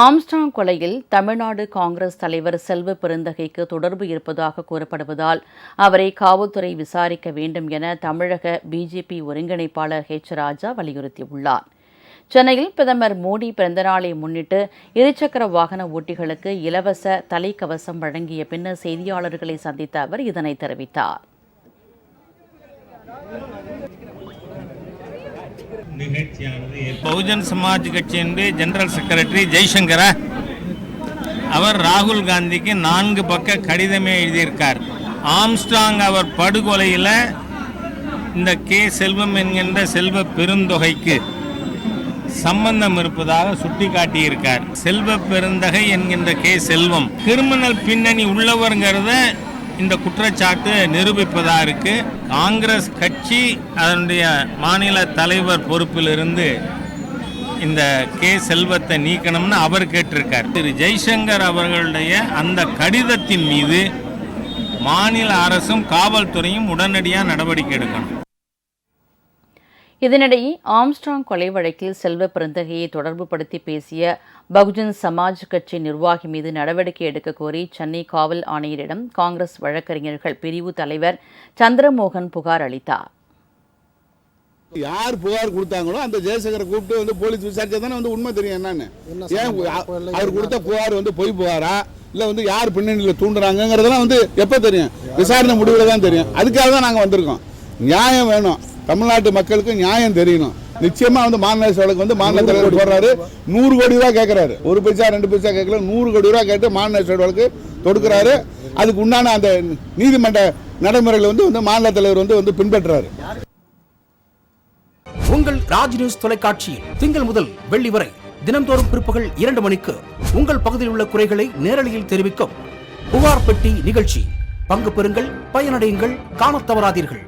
Armstrong கொலையில் தமிழ்நாடு காங்கிரஸ் தலைவர் செல்வ பெருந்தகைக்கு தொடர்பு இருப்பதாக கூறப்படுவதால் அவரை காவல்துறை விசாரிக்க வேண்டும் என தமிழக பிஜேபி ஒருங்கிணைப்பாளர் ஹெச் ராஜா வலியுறுத்தியுள்ளார். சென்னையில் பிரதமர் மோடி பிறந்தநாளை முன்னிட்டு இருசக்கர வாகன ஓட்டிகளுக்கு இலவச தலைக்கவசம் வழங்கிய பின்னர் செய்தியாளர்களை சந்தித்த அவர் இதனை தெரிவித்தார். நிகழ்ச்சியானது பகுஜன் சமாஜ் கட்சியினுடைய ஜெனரல் செக்ரட்டரி ஜெய்சங்கரா அவர் ராகுல் காந்திக்கு நான்கு பக்க கடிதமே எழுதியிருக்கார். ஆம்ஸ்டாங் அவர் படுகொலையில் இந்த கே செல்வம் என்கின்ற செல்வ பெருந்தொகைக்கு சம்பந்தம் இருப்பதாக சுட்டிக்காட்டியிருக்கார். செல்வ பெருந்தகை என்கின்ற கே செல்வம். கிரிமினல் பின்னணி உள்ளவருங்கிறத இந்த குற்றச்சாட்டு நிரூபிப்பதா இருக்கு. காங்கிரஸ் கட்சி அதனுடைய மாநில தலைவர் பொறுப்பிலிருந்து இந்த கே செல்வத்தை நீக்கணும்னு அவர் கேட்டிருக்கார். திரு ஜெய்சங்கர் அவர்களுடைய அந்த கடிதத்தின் மீது மாநில அரசும் காவல்துறையும் உடனடியாக நடவடிக்கை எடுக்கணும். இதனிடையே ஆம்ஸ்ட்ராங் கொலை வழக்கில் செல்வ பெருந்தகையை தொடர்புபடுத்தி பேசிய பகுஜன் சமாஜ் கட்சி நிர்வாகி மீது நடவடிக்கை எடுக்க கோரி சென்னை காவல் ஆணையரிடம் காங்கிரஸ் வழக்கறிஞர்கள் பிரிவு தலைவர் சந்திரமோகன் புகார் அளித்தார். யார் புகார் கொடுத்தாங்களோ அந்த ஜெயசங்கரை கூப்பிட்டு வந்து போலீஸ் விசாரிச்சா தானே வந்து உண்மை தெரியும் என்னன்னு. ஏன் அவர் கொடுத்த புகார் வந்து பொய் புகாரா? இல்ல வந்து யார் பின்னணியில் தூண்டுறாங்கிறதெல்லாம் வந்து எப்ப தெரியும்? விசாரணை முடிவில் தான் தெரியும். அதுக்காக தான் நாங்க வந்திருக்கோம். நியாயம் வேணும். தமிழ்நாட்டு மக்களுக்கு நியாயம் தெரியணும். நிச்சயமா வந்து மாநில வழக்கு வந்து மாநில தலைவர் போடுறாரு. நூறு கோடி ரூபாய் கேட்கிறாரு ஒரு பைசா ரெண்டு பைசா கேட்கல நூறு கோடி ரூபாய் கேட்டு மாநில வழக்கு தொடுக்கிறாரு. அதுக்கு உண்டான அந்த நீதிமன்ற நடைமுறைகளை வந்து வந்து மாநில தலைவர் வந்து வந்து பின்பற்றுறாரு. உங்கள் ராஜ் நியூஸ் தொலைக்காட்சியில் திங்கள் முதல் வெள்ளி வரை தினம்தோறும் பிற்பகல் இரண்டு மணிக்கு உங்கள் பகுதியில் உள்ள குறைகளை நேரலையில் தெரிவிக்கும் புகார் பெட்டி நிகழ்ச்சி. பங்கு பெறுங்கள் பயனடையுங்கள் காணத் தவறாதீர்கள்.